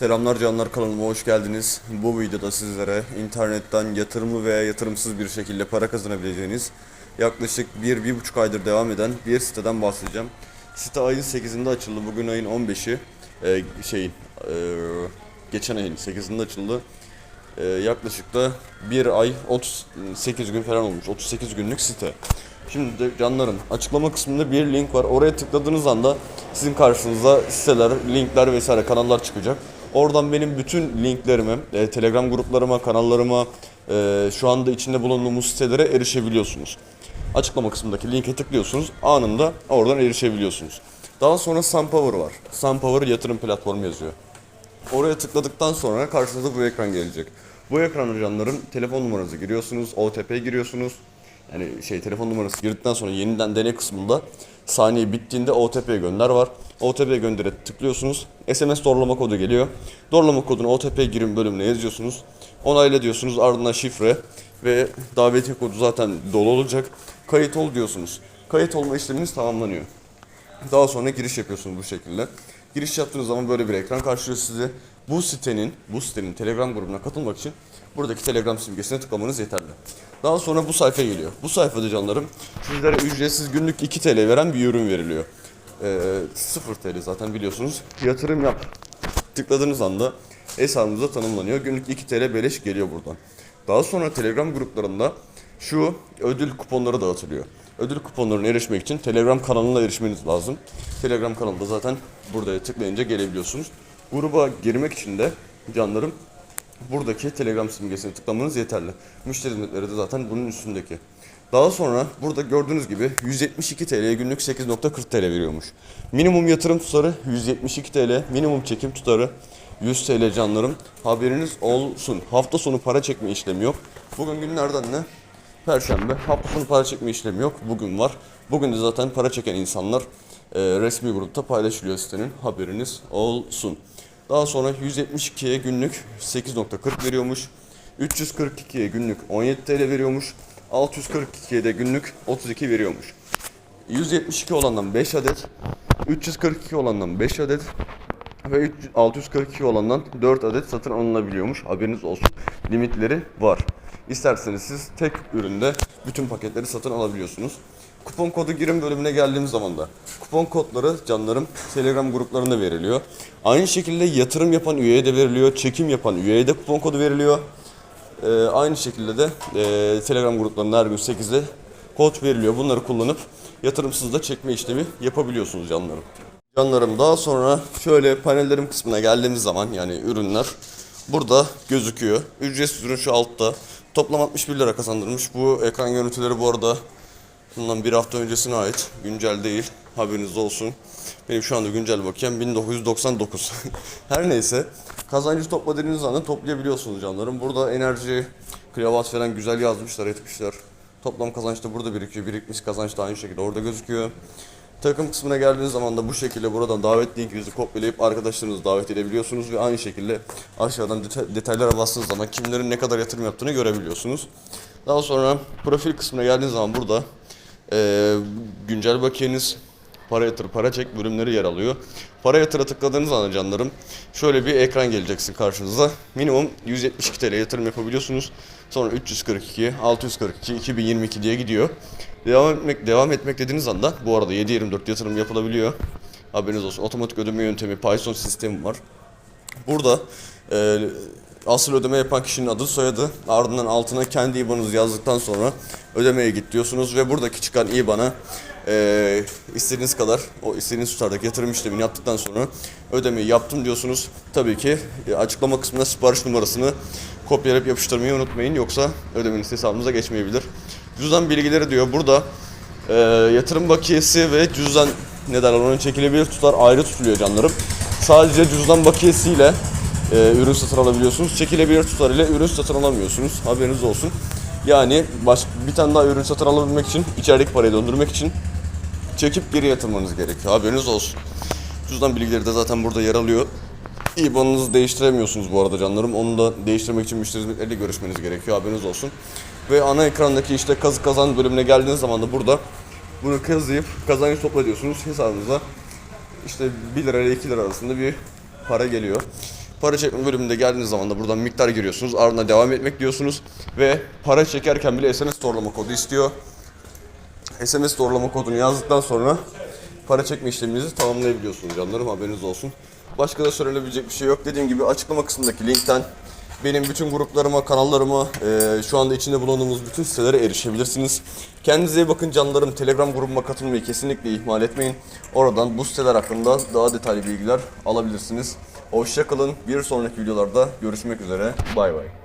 Selamlar canlar kanalıma hoş geldiniz. Bu videoda sizlere internetten yatırımlı veya yatırımsız bir şekilde para kazanabileceğiniz yaklaşık 1-1,5 aydır devam eden bir siteden bahsedeceğim. Site ayın 8'inde açıldı. Bugün ayın 15'i. Ee, şeyin ee, geçen ayın 8'inde açıldı. Ee, yaklaşık da bir ay 38 gün falan olmuş. 38 günlük site. Şimdi de canlarım açıklama kısmında bir link var. Oraya tıkladığınız anda sizin karşınıza siteler, linkler vesaire kanallar çıkacak. Oradan benim bütün linklerime, e, Telegram gruplarıma, kanallarıma, e, şu anda içinde bulunduğumuz sitelere erişebiliyorsunuz. Açıklama kısmındaki linke tıklıyorsunuz. Anında oradan erişebiliyorsunuz. Daha sonra SunPower var. SunPower yatırım platformu yazıyor. Oraya tıkladıktan sonra karşınıza bu ekran gelecek. Bu ekranda canlarım telefon numaranızı giriyorsunuz, OTP giriyorsunuz. Yani şey telefon numarası girdikten sonra yeniden deney kısmında saniye bittiğinde OTP gönder var. OTP göndere tıklıyorsunuz. SMS doğrulama kodu geliyor. Doğrulama kodunu OTP girin bölümüne yazıyorsunuz. Onayla diyorsunuz ardından şifre ve davetiye kodu zaten dolu olacak. Kayıt ol diyorsunuz. Kayıt olma işleminiz tamamlanıyor. Daha sonra giriş yapıyorsunuz bu şekilde. Giriş yaptığınız zaman böyle bir ekran karşılıyor sizi. Bu sitenin, bu sitenin Telegram grubuna katılmak için buradaki Telegram simgesine tıklamanız yeterli. Daha sonra bu sayfa geliyor. Bu sayfada canlarım sizlere ücretsiz günlük 2 TL veren bir ürün veriliyor. Ee, 0 TL zaten biliyorsunuz. Yatırım yap. Tıkladığınız anda hesabınıza tanımlanıyor. Günlük 2 TL beleş geliyor buradan. Daha sonra Telegram gruplarında şu ödül kuponları dağıtılıyor. Ödül kuponlarına erişmek için Telegram kanalına erişmeniz lazım. Telegram kanalında zaten burada tıklayınca gelebiliyorsunuz. Gruba girmek için de canlarım buradaki Telegram simgesine tıklamanız yeterli. Müşteri hizmetleri de zaten bunun üstündeki. Daha sonra burada gördüğünüz gibi 172 TL günlük 8.40 TL veriyormuş. Minimum yatırım tutarı 172 TL, minimum çekim tutarı 100 TL canlarım. Haberiniz olsun. Hafta sonu para çekme işlemi yok. Bugün günlerden ne? Perşembe. Hafta sonu para çekme işlemi yok. Bugün var. Bugün de zaten para çeken insanlar e, resmi grupta paylaşılıyor sitenin. Haberiniz olsun. Daha sonra 172'ye günlük 8.40 veriyormuş. 342'ye günlük 17 TL veriyormuş. 642'ye de günlük 32 veriyormuş. 172 olandan 5 adet, 342 olandan 5 adet ve 300 642 olandan 4 adet satın alınabiliyormuş. Haberiniz olsun. Limitleri var. İsterseniz siz tek üründe bütün paketleri satın alabiliyorsunuz. Kupon kodu girin bölümüne geldiğimiz zaman da kupon kodları canlarım Telegram gruplarında veriliyor. Aynı şekilde yatırım yapan üyeye de veriliyor, çekim yapan üyeye de kupon kodu veriliyor. Ee, aynı şekilde de e, Telegram gruplarında her gün 8'de kod veriliyor. Bunları kullanıp yatırımsız da çekme işlemi yapabiliyorsunuz canlarım. Canlarım daha sonra şöyle panellerim kısmına geldiğimiz zaman yani ürünler burada gözüküyor. Ücretsiz ürün şu altta. Toplam 61 lira kazandırmış. Bu ekran görüntüleri bu arada bundan bir hafta öncesine ait. Güncel değil. Haberiniz olsun. Benim şu anda güncel bakayım 1999. Her neyse. Kazancı topla dediğiniz anda toplayabiliyorsunuz canlarım. Burada enerji, kravat falan güzel yazmışlar, etmişler. Toplam kazanç da burada birikiyor. Birikmiş kazanç da aynı şekilde orada gözüküyor. Takım kısmına geldiğiniz zaman da bu şekilde buradan davet linkinizi kopyalayıp arkadaşlarınızı davet edebiliyorsunuz ve aynı şekilde aşağıdan deta- detaylara bastığınız zaman kimlerin ne kadar yatırım yaptığını görebiliyorsunuz. Daha sonra profil kısmına geldiğiniz zaman burada eee, güncel bakiyeniz, para yatır, para çek bölümleri yer alıyor. Para yatıra tıkladığınız anda canlarım şöyle bir ekran geleceksin karşınıza. Minimum 172 TL yatırım yapabiliyorsunuz. Sonra 342, 642, 2022 diye gidiyor. Devam etmek devam etmek dediğiniz anda bu arada 7/24 yatırım yapılabiliyor. Haberiniz olsun. Otomatik ödeme yöntemi, Python sistemi var. Burada e, asıl ödeme yapan kişinin adı soyadı ardından altına kendi IBAN'ınızı yazdıktan sonra ödemeye git diyorsunuz ve buradaki çıkan IBAN'a e, istediğiniz kadar o istediğiniz tutardaki yatırım işlemini yaptıktan sonra ödemeyi yaptım diyorsunuz. Tabii ki e, açıklama kısmında sipariş numarasını kopyalayıp yapıştırmayı unutmayın yoksa ödemeniz hesabınıza geçmeyebilir. Cüzdan bilgileri diyor burada e, yatırım bakiyesi ve cüzdan ne derler onun çekilebilir tutar ayrı tutuluyor canlarım. Sadece cüzdan bakiyesiyle e, ürün satın alabiliyorsunuz. Çekilebilir tutar ile ürün satın alamıyorsunuz. Haberiniz olsun. Yani baş, bir tane daha ürün satın alabilmek için, içerideki parayı döndürmek için çekip geri yatırmanız gerekiyor. Haberiniz olsun. Cüzdan bilgileri de zaten burada yer alıyor. İBAN'ınızı değiştiremiyorsunuz bu arada canlarım. Onu da değiştirmek için müşteri hizmetleriyle görüşmeniz gerekiyor. Haberiniz olsun. Ve ana ekrandaki işte kazı kazan bölümüne geldiğiniz zaman da burada bunu kazıyıp kazancı topla diyorsunuz hesabınıza. İşte 1 lira ile 2 lira arasında bir para geliyor. Para çekme bölümünde geldiğiniz zaman da buradan miktar giriyorsunuz. Ardından devam etmek diyorsunuz. Ve para çekerken bile SMS doğrulama kodu istiyor. SMS doğrulama kodunu yazdıktan sonra para çekme işleminizi tamamlayabiliyorsunuz canlarım haberiniz olsun. Başka da söylenebilecek bir şey yok. Dediğim gibi açıklama kısmındaki linkten benim bütün gruplarıma, kanallarıma, eee, şu anda içinde bulunduğumuz bütün sitelere erişebilirsiniz. Kendinize iyi bakın canlarım. Telegram grubuma katılmayı kesinlikle ihmal etmeyin. Oradan bu siteler hakkında daha detaylı bilgiler alabilirsiniz. Hoşçakalın. Bir sonraki videolarda görüşmek üzere. Bay bay.